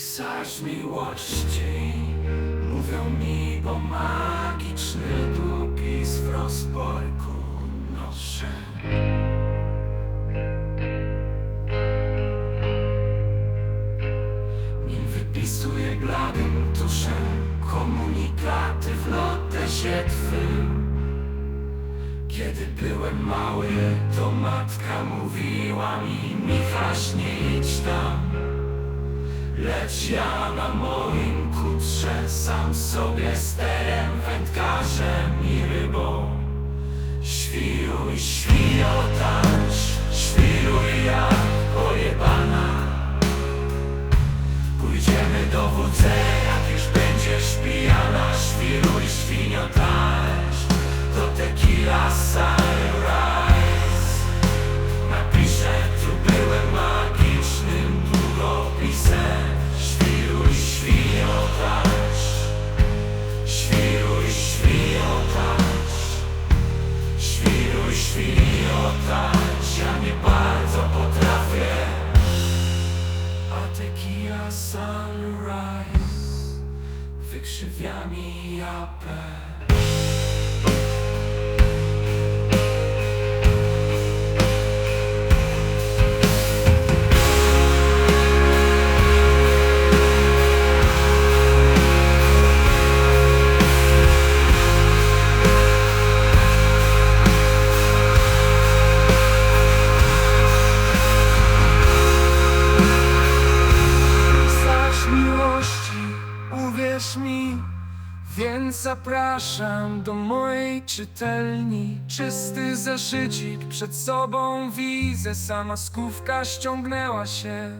z miłości Mówią mi, bo magiczny długis w rozporku noszę. Nim wypisuję bladym tuszem Komunikaty w lotesie twym. Kiedy byłem mały, to matka mówiła mi Michaś nie Lecz ja na moim kutrze Sam sobie sterem, wędkarzem i rybą. Świruj, świrotacz Wykrzywia mi japę Zapraszam do mojej czytelni. Czysty zeszycik przed sobą widzę. Sama skówka ściągnęła się.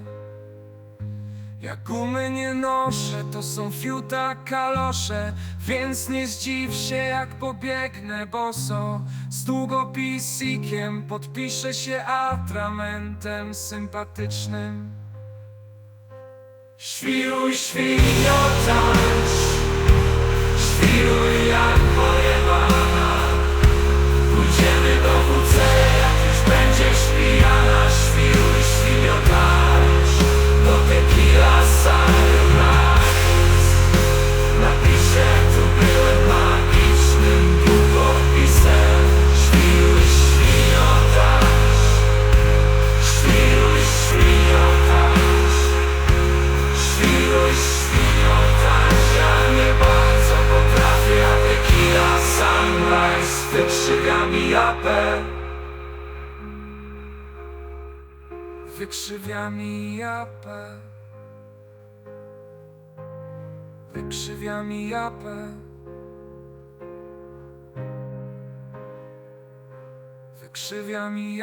Ja gumy nie noszę, to są fiuta kalosze. Więc nie zdziw się jak pobiegnę boso Z długopisikiem. Podpiszę się atramentem sympatycznym. Świruj, świniotacz Świruj sunrise Wykrzywia mi japę Wykrzywia mi japę Wykrzywia mi